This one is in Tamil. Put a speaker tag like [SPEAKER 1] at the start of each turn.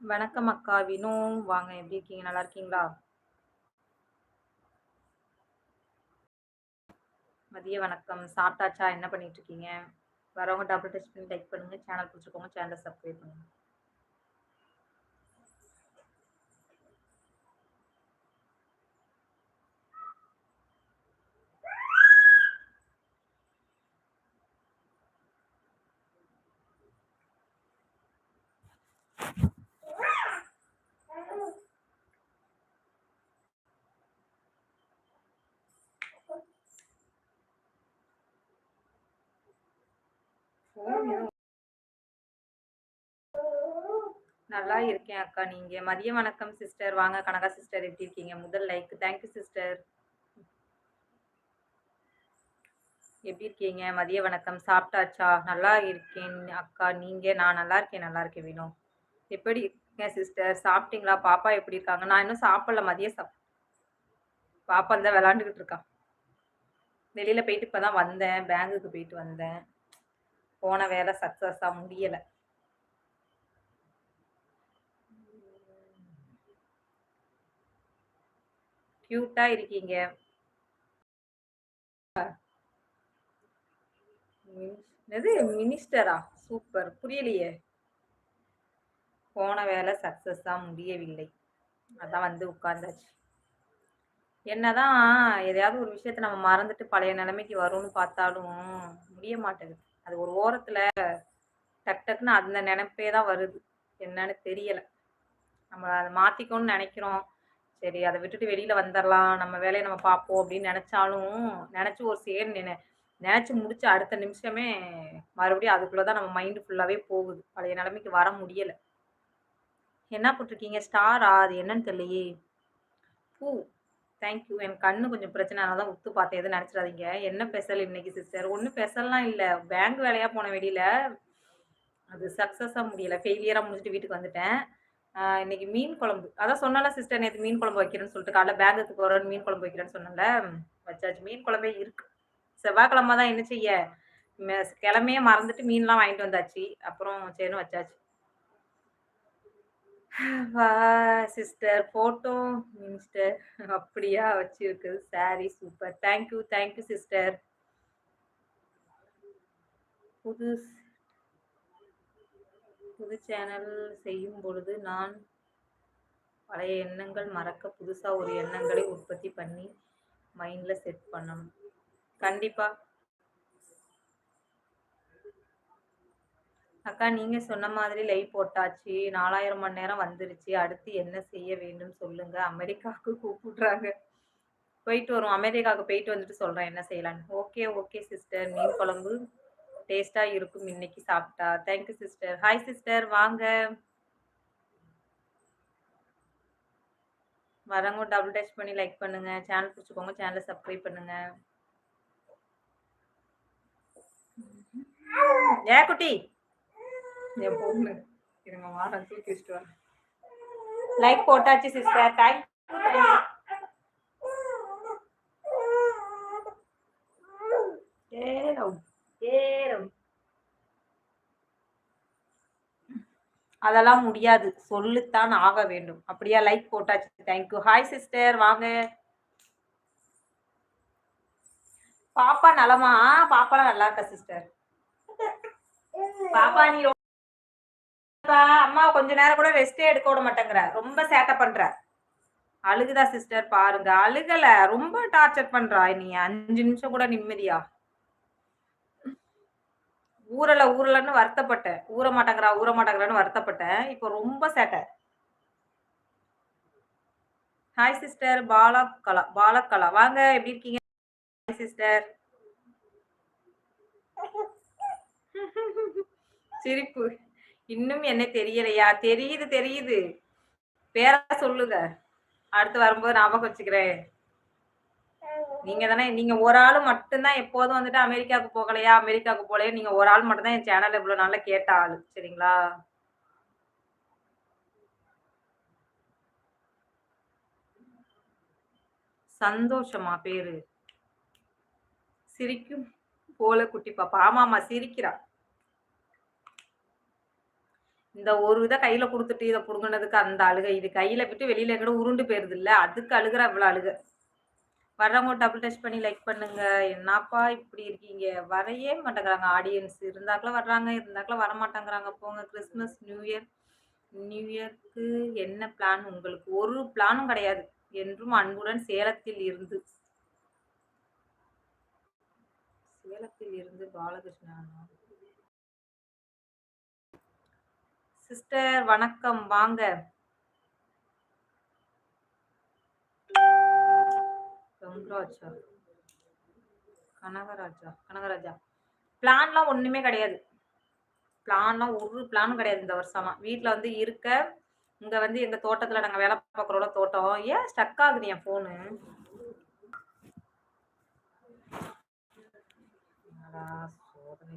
[SPEAKER 1] வணக்கம் அக்கா. வினு வாங்க. எப்படி இருக்கீங்க? நல்லா இருக்கீங்களா? மதிய வணக்கம். சாப்பிட்டாச்சா? என்ன பண்ணிட்டு இருக்கீங்க? வரவங்க டபுள் டச் பண்ணி லைக் பண்ணுங்க. சேனல் பிடிச்சிக்கோங்க சேனலை சப்ஸ்கிரைப் பண்ணுங்க. நல்லா இருக்கேன் அக்கா நீங்க. மதிய வணக்கம் சிஸ்டர் வாங்க கனகா சிஸ்டர் எப்படி இருக்கீங்க? முதல் லைக் தேங்க்யூ சிஸ்டர் எப்படி இருக்கீங்க? மதிய வணக்கம். சாப்பிட்டாச்சா? நல்லா இருக்கேன் அக்கா. நீங்க? நான் நல்லா இருக்கேன். நல்லா இருக்கேன் வேணும் எப்படி இருக்கேன் சிஸ்டர் சாப்பிட்டீங்களா? பாப்பா எப்படி இருக்காங்க? நான் இன்னும் சாப்பிடல மதியம் சாப் பாப்பா தான் விளாண்டுக்கிட்டு இருக்கான் வெளியில் போயிட்டு இப்போ தான் வந்தேன் பேங்குக்கு போயிட்டு வந்தேன். போன வேலை சக்ஸஸாக முடியலை. க்யூட்டாக இருக்கீங்க. என்னது மினிஸ்டரா சூப்பர் புரியலையே. போன வேலை சக்சஸா முடியவில்லை. அதான் வந்து உட்கார்ந்தாச்சு. என்னதான் எதையாவது ஒரு விஷயத்த நம்ம மறந்துட்டு பழைய நிலைமைக்கு வரும்னு பார்த்தாலும் முடிய மாட்டேங்குது. அது ஒரு ஓரத்தில் டக் டக்குன்னு அந்த நினைப்பே தான் வருது. என்னன்னு தெரியலை. நம்ம அதை மாற்றிக்கணும்னு நினைக்கிறோம். சரி அதை விட்டுட்டு வெளியில் வந்துடலாம் நம்ம வேலையை நம்ம பார்ப்போம் அப்படின்னு நினச்சாலும் நினச்சி ஒரு சேர் நினை நினச்சி முடிச்ச அடுத்த நிமிஷமே மறுபடியும் அதுக்குள்ளே தான் நம்ம மைண்டு ஃபுல்லாகவே போகுது. பழைய நிலைமைக்கு வர முடியலை. என்ன போட்டிருக்கீங்க? ஸ்டாரா அது என்னன்னு தெரியலையே. பூ. தேங்க்யூ என் கண்ணு கொஞ்சம் பிரச்சனை. தான் உத்து பார்த்தேன். எதுவும் நினச்சிடாதீங்க. என்ன பெசல் இன்னைக்கு சிஸ்டர் ஒன்றும் பெசல்லாம் இல்லை. பேங்க் வேலையாக போன வெளியில். அது சக்ஸஸாக முடியலை. ஃபெயிலியராக முடிச்சுட்டு வீட்டுக்கு வந்துட்டேன். இன்னைக்கு மீன் குழம்பு. அதான் சொன்னால சிஸ்டர் நேற்று மீன் குழம்பு வைக்கிறேன்னு சொல்லிட்டு. காலைல பேங்குக்கு போகிறேன்னு மீன் குழம்பு வைக்கிறேன்னு சொன்னல வச்சாச்சு. மீன் குழம்பே இருக்கு. செவ்வாய்க்கிழமை தான் என்ன செய்ய? கிழமையே மறந்துட்டு மீன்லாம் வாங்கிட்டு வந்தாச்சு. அப்புறம் சரின்னு வச்சாச்சு. வா சிஸ்டர். Photo minister. அப்படியா வச்சிருக்கு. Sorry super. Thank you thank you sister. புது புது சேனல் செய்யும் பொழுது நான் பழைய எண்ணங்கள் மறக்க புதுசாக ஒரு எண்ணங்களை உற்பத்தி பண்ணி மைண்டில் செட் பண்ணணும். கண்டிப்பாக அக்கா நீங்கள் சொன்ன மாதிரி லை போட்டாச்சு. நாலாயிரம் மணி நேரம் வந்துருச்சு. அடுத்து என்ன செய்ய வேண்டும் சொல்லுங்க. அமெரிக்காவுக்கு கூப்பிடுறாங்க. போயிட்டு வரும் அமெரிக்காவுக்கு போயிட்டு வந்துட்டு சொல்கிறேன் என்ன செய்யலான்னு ஓகே ஓகே சிஸ்டர் மீன் குழம்பு டேஸ்டா இருக்கும் இன்னைக்கு சாப்பிட்டா. தேங்க்யூ சிஸ்டர் ஹாய் சிஸ்டர் வாங்க. வரவங்க டபுள் டச் பண்ணி லைக் பண்ணுங்க. சேனல் பிடிச்சிக்கோங்க. சேனலை சப்ஸ்கிரைப் பண்ணுங்க. ஏ குட்டி. என் பொண்ணு. இருங்க வாரம் தூக்கி வச்சுட்டு வரேன். லைக் போட்டாச்சு சிஸ்டர் தேங்க் அதெல்லாம் முடியாது. சொல்லுத்தான் ஆக வேண்டும். அப்படியா? லைக் போட்டாச்சு. தேங்க்யூ ஹாய் சிஸ்டர் வாங்க. பாப்பா நலமா? பாப்பாலாம் நல்லா இருக்கா சிஸ்டர் பாப்பா நீ அம்மா கொஞ்ச நேரம் கூட ரெஸ்டே எடுக்க விட மாட்டேங்கிற ரொம்ப சேட்டை பண்ற அழுகுதா சிஸ்டர் பாருங்க. அழுகல. ரொம்ப டார்ச்சர் பண்றா. நீ அஞ்சு நிமிஷம் கூட நிம்மதியா? ஊரல ஊரலன்னு வருத்தப்பட்டேன். ஊற மாட்டேங்கிறா ஊற மாட்டேங்கிறான்னு வருத்தப்பட்டேன். இப்போ ரொம்ப சேட்டை. Hi sister Balakala Balakala. வாங்க எப்படி இருக்கீங்க? ஹாய் சிஸ்டர் சிரிப்பு. இன்னும் என்ன தெரியலையா? தெரியுது தெரியுது. பேர சொல்லுங்க. அடுத்து வரும்போது ஞாபகம் வச்சுக்கிறேன். நீங்க தானே நீங்க ஒரு ஆள் மட்டும்தான் எப்போதும் வந்துட்டு அமெரிக்காவுக்கு போகலையா? அமெரிக்காவுக்கு போகலையா? நீங்க ஒரு ஆள் மட்டும்தான் என் சேனல் இவ்வளவு நாள்ல கேட்ட ஆளு சரிங்களா? சந்தோஷமா பேரு. சிரிக்கும் போல குட்டி பாப்பா. ஆமா ஆமா சிரிக்கிறா. இந்த ஒரு இதை கையில கொடுத்துட்டு இதை புடுங்கினதுக்கு அந்த அழுகை. இது கையில விட்டு வெளியில எங்கடோ உருண்டு போயிருதுல்ல. அதுக்கு அழுகிற அவ்வளவு அழுக. வர்றவங்க டபுள் டச் பண்ணி லைக் பண்ணுங்க. என்னாப்பா இப்படி இருக்கீங்க? வரவே மாட்டேங்கிறாங்க ஆடியன்ஸ். இருந்தாக்ல வர்றாங்க, இருந்தாக்ல வரமாட்டேங்கிறாங்க. போங்க கிறிஸ்மஸ், நியூ இயர் நியூ இயர்க்கு என்ன பிளான் உங்களுக்கு? ஒரு பிளானும் கிடையாது. என்றும் அன்புடன் சேலத்தில் இருந்து. சேலத்தில் இருந்து பாலகிருஷ்ணன் சிஸ்டர் வணக்கம். வாங்க. கங்கராஜா கனகராஜா கனகராஜா. பிளான்லாம் ஒண்ணுமே கிடையாது. பிளான்லாம் ஒரு பிளானும் கிடையாது இந்த வருஷமா வீட்டில் வந்து இருக்க, இங்க வந்து எங்க தோட்டத்துல நாங்க வேலை பார்க்கறோட தோட்டம். ஏன் ஸ்டக் ஆகுது என் ஃபோனு? சோதனை